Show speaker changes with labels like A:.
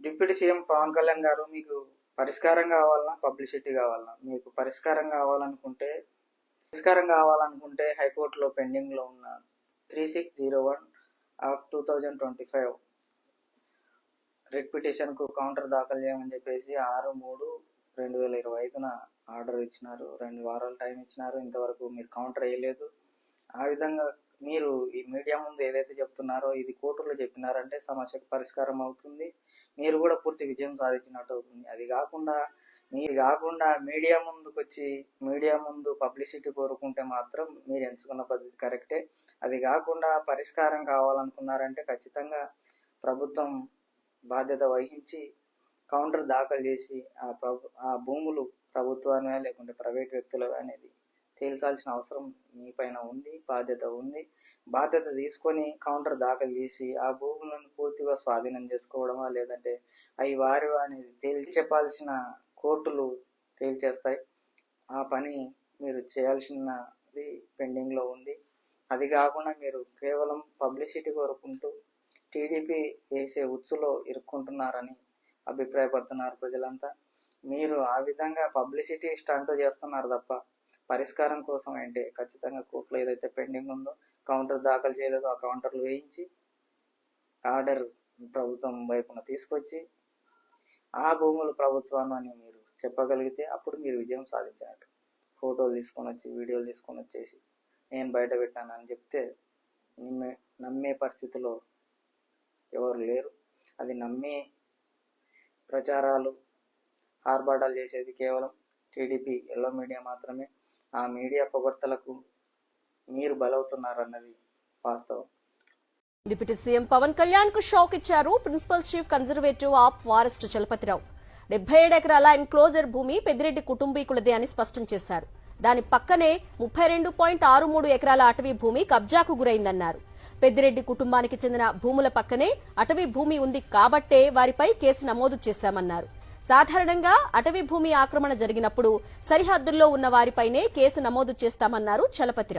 A: Deputy CM Pawan Kalyan గారు మీకు పరిష్కారం కావాలన్నా పబ్లిసిటీ కావాలన్నా మీకు పరిష్కారం కావాలనుకుంటే పరిష్కారం కావాలనుకుంటే హైకోర్టులో పెండింగ్లో ఉన్న three six zero one of two thousand twenty five writ పిటిషన్కు counter దాఖలు చేయమని చెప్పేసి ఆరు మూడు రెండు వేల ఇరవై ఐదున ఆర్డర్ ఇచ్చినారు. రెండు వారాలు టైం ఇచ్చినారు. ఇంతవరకు మీరు కౌంటర్ వేయలేదు. ఆ విధంగా మీరు ఈ మీడియా ముందు ఏదైతే చెప్తున్నారో ఇది కోర్టులో చెప్పినారంటే సమస్యకు పరిష్కారం అవుతుంది. మీరు కూడా పూర్తి విజయం సాధించినట్టు అవుతుంది. అది కాకుండా మీరు కాకుండా మీడియా ముందుకు వచ్చి మీడియా ముందు పబ్లిసిటీ కోరుకుంటే మాత్రం మీరు ఎంచుకున్న పద్ధతి కరెక్టే. అది కాకుండా పరిష్కారం కావాలనుకున్నారంటే ఖచ్చితంగా ప్రభుత్వం బాధ్యత వహించి కౌంటర్ దాఖలు చేసి ఆ ప్రభు ఆ భూములు ప్రభుత్వాన్ని లేకుంటే ప్రైవేట్ వ్యక్తులు అనేది తేల్చాల్సిన అవసరం మీ పైన ఉంది బాధ్యత ఉంది. బాధ్యత తీసుకొని కౌంటర్ దాఖలు చేసి ఆ భూములను పూర్తిగా స్వాధీనం చేసుకోవడమా లేదంటే అవి వారి అనేది తేల్చి చెప్పాల్సిన కోర్టులు తేల్చేస్తాయి. ఆ పని మీరు చేయాల్సినది పెండింగ్లో ఉంది. అది కాకుండా మీరు కేవలం పబ్లిసిటీ కోరుకుంటూ టీడీపీ వేసే ఉచ్చులో ఇరుక్కుంటున్నారని అభిప్రాయపడుతున్నారు ప్రజలంతా. మీరు ఆ విధంగా పబ్లిసిటీ స్టంట్ చేస్తున్నారు తప్ప పరిష్కారం కోసం అంటే ఖచ్చితంగా కోర్టులో ఏదైతే పెండింగ్ ఉందో కౌంటర్ దాఖలు చేయలేదో ఆ కౌంటర్లు వేయించి ఆర్డర్ ప్రభుత్వం వైపున తీసుకొచ్చి ఆ భూములు ప్రభుత్వాన్ని అని మీరు చెప్పగలిగితే అప్పుడు మీరు విజయం సాధించినట్టు. ఫోటోలు తీసుకొని వచ్చి వీడియోలు తీసుకొని వచ్చేసి నేను బయట పెట్టాను అని చెప్తే నమ్మే నమ్మే పరిస్థితిలో ఎవరు లేరు. అది నమ్మే ప్రచారాలు ఆర్భాటాలు చేసేది కేవలం టీడీపీ ఎల్లో మీడియా మాత్రమే. ఆ మీడియా పొగడ్తలకు మీరు బలవుతున్నారన్నది వాస్తవం.
B: డిప్యూటీ సీఎం పవన్ కళ్యాణ్కు షాక్ ఇచ్చారు principal chief conservative of forest Chalapathirao. డెబ్బై ఏడు ఎకరాల ఎన్క్లోజర్ భూమి పెద్దిరెడ్డి కుటుంబీకులదే అని స్పష్టం చేశారు. దాని పక్కనే ముప్పై రెండు పాయింట్ ఆరు మూడు ఎకరాల అటవీ భూమి కబ్జాకు గురైందన్నారు. పెద్దిరెడ్డి కుటుంబానికి చెందిన భూముల పక్కనే అటవీ భూమి ఉంది కాబట్టే వారిపై కేసు నమోదు చేశామన్నారు. సాధారణంగా అటవీ భూమి ఆక్రమణ జరిగినప్పుడు సరిహద్దుల్లో ఉన్న వారిపైనే కేసు నమోదు చేస్తామన్నారు చలపతిరావు.